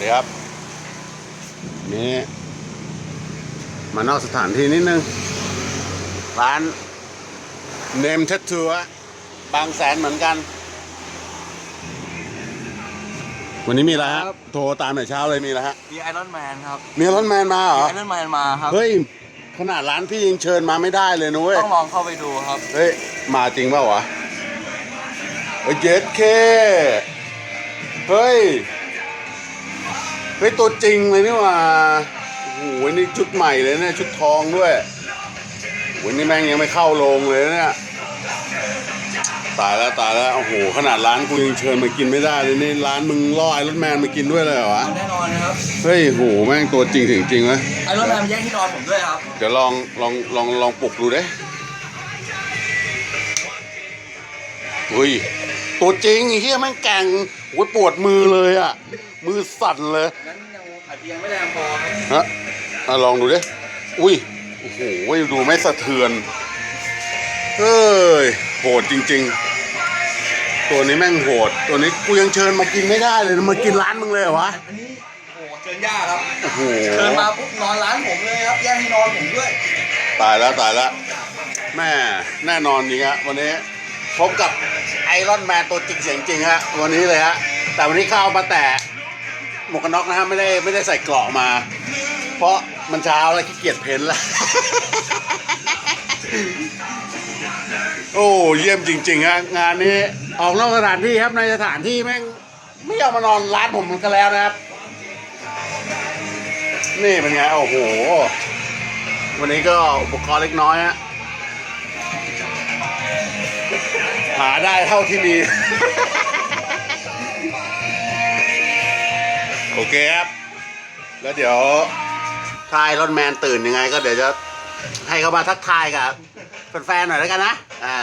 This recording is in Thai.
ดีครับ นี่มานอกสถานที่นิดนึง ร้านเนมเททัวบางแสนเหมือนกัน วันนี้มีอะไรฮะ ครับ โทรตามแต่เช้าเลยมีอะไรฮะ มีไอรอนแมนครับมีรถแมนมาเหรอไอรอนแมนมาครับ เฮ้ย ขนาดร้านพี่ยังเชิญมาไม่ได้เลยนุ้ย ต้องลองเข้าไปดูครับ เฮ้ย มาจริงเปล่าวะเฮ้ยเจ็ดเค เฮ้ย เฮ้ยตัวจริงเลยนี่หว่าโอ้โหนี่ชุดใหม่เลยเนี่ยชุดทองด้วยโอ้โหนี่แม่งยังไม่เข้าโรงเลยนะเนี่ยตายแล้วตายแล้วโอ้โหขนาดร้านกูยังเชิญมากินไม่ได้เลยนี่ร้านมึงล่อไอรอนแมนมากินด้วยเลยเหรอวะแน่นอนนะครับเฮ้ยโหแม่งตัวจริงถึงจริงเลยไอรอนแมนแย่งที่นอนผมด้วยครับเดี๋ยวลองลองลองลองปลุกดูเด้อุ้ย ตัวจริงไอ้เฮียแม่งแกร่งโอ้ยปวดมือเลยอะ มือสั่นเลยนั้นยังอาจจะยังไม่แรงพอครับฮะอะลองดูดิอุ้ยโอ้โหดูไม่สะเทือนเฮ้ยโหดจริง ๆ ตัวนี้แม่งโหด ตัวนี้กูยังเชิญมากินไม่ได้เลยมากินร้านมึงเลยเหรอวะอันนี้โอ้โหเชิญย่าครับ โอ้โหเชิญมาปุ๊บนอนร้านผมเลยครับ แย่งที่นอนผมด้วย ตายแล้วตายแล้วแม่แน่นอนจริงฮะวันนี้ พบกับไอรอนแมนตัวจริงเสียงจริงฮะวันนี้เลยฮะแต่วันนี้เข้ามาแต่หมวกกันน็อกนะฮะไม่ได้ไม่ได้ใส่เกราะมา เพราะมันเช้าแล้วขี้เกียจเพ้นแล้ว โอ้เยี่ยมจริง ๆ ฮะ งานนี้ออกนอกสถานที่ครับในสถานที่แม่งไม่ยอมมานอนร้านผมกันแล้วนะครับ นี่เป็นไง โอ้โห วันนี้ก็อุปกรณ์เล็กน้อยฮะ หาได้เท่าที่มี โอเคครับ แล้วเดี๋ยวทายรอนแมนตื่นยังไง ก็เดี๋ยวจะให้เขามาทักทายกับแฟนๆหน่อยแล้วกันนะ อ่า